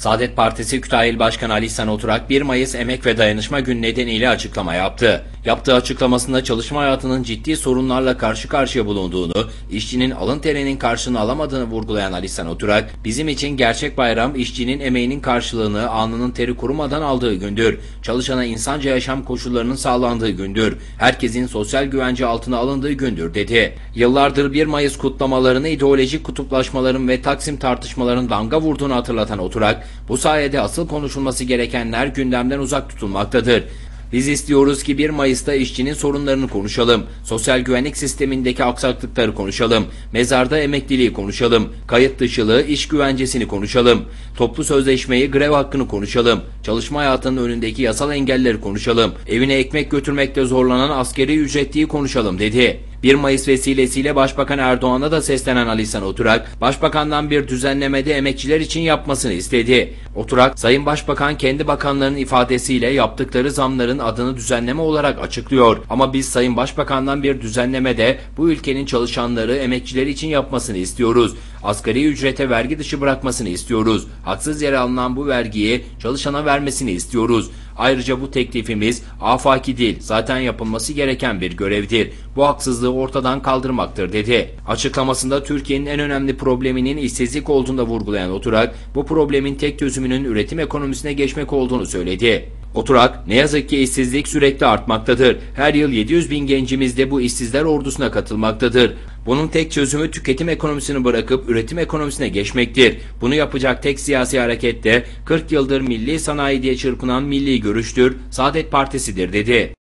Saadet Partisi Kütahya İl Başkanı Ali İhsan Oturak 1 Mayıs Emek ve Dayanışma Günü nedeniyle açıklama yaptı. Yaptığı açıklamasında çalışma hayatının ciddi sorunlarla karşı karşıya bulunduğunu, işçinin alın terinin karşılığını alamadığını vurgulayan Ali İhsan Oturak, bizim için gerçek bayram işçinin emeğinin karşılığını alnının teri kurumadan aldığı gündür. Çalışana insanca yaşam koşullarının sağlandığı gündür. Herkesin sosyal güvence altına alındığı gündür dedi. Yıllardır 1 Mayıs kutlamalarını ideolojik kutuplaşmaların ve Taksim tartışmaların damga vurduğunu hatırlatan Oturak, bu sayede asıl konuşulması gerekenler gündemden uzak tutulmaktadır. Biz istiyoruz ki 1 Mayıs'ta işçinin sorunlarını konuşalım. Sosyal güvenlik sistemindeki aksaklıkları konuşalım. Mezarda emekliliği konuşalım. Kayıt dışılığı, iş güvencesini konuşalım. Toplu sözleşmeyi, grev hakkını konuşalım. Çalışma hayatının önündeki yasal engelleri konuşalım. Evine ekmek götürmekte zorlanan askeri ücretliyi konuşalım dedi. 1 Mayıs vesilesiyle Başbakan Erdoğan'a da seslenen Ali Oturak, Başbakan'dan bir düzenlemede emekçiler için yapmasını istedi. Oturak, Sayın Başbakan kendi bakanlarının ifadesiyle yaptıkları zamların adını düzenleme olarak açıklıyor. Ama biz Sayın Başbakan'dan bir düzenlemede bu ülkenin çalışanları, emekçileri için yapmasını istiyoruz. Asgari ücrete vergi dışı bırakmasını istiyoruz. Haksız yere alınan bu vergiyi çalışana vermesini istiyoruz. Ayrıca bu teklifimiz afaki değil, zaten yapılması gereken bir görevdir. Bu haksızlığı ortadan kaldırmaktır dedi. Açıklamasında Türkiye'nin en önemli probleminin işsizlik olduğunu vurgulayan Oturak, bu problemin tek çözümünün üretim ekonomisine geçmek olduğunu söyledi. Oturak, ne yazık ki işsizlik sürekli artmaktadır. Her yıl 700 bin gencimiz de bu işsizler ordusuna katılmaktadır. Bunun tek çözümü tüketim ekonomisini bırakıp üretim ekonomisine geçmektir. Bunu yapacak tek siyasi hareket de 40 yıldır milli sanayi diye çırpınan milli görüştür, Saadet Partisi'dir dedi.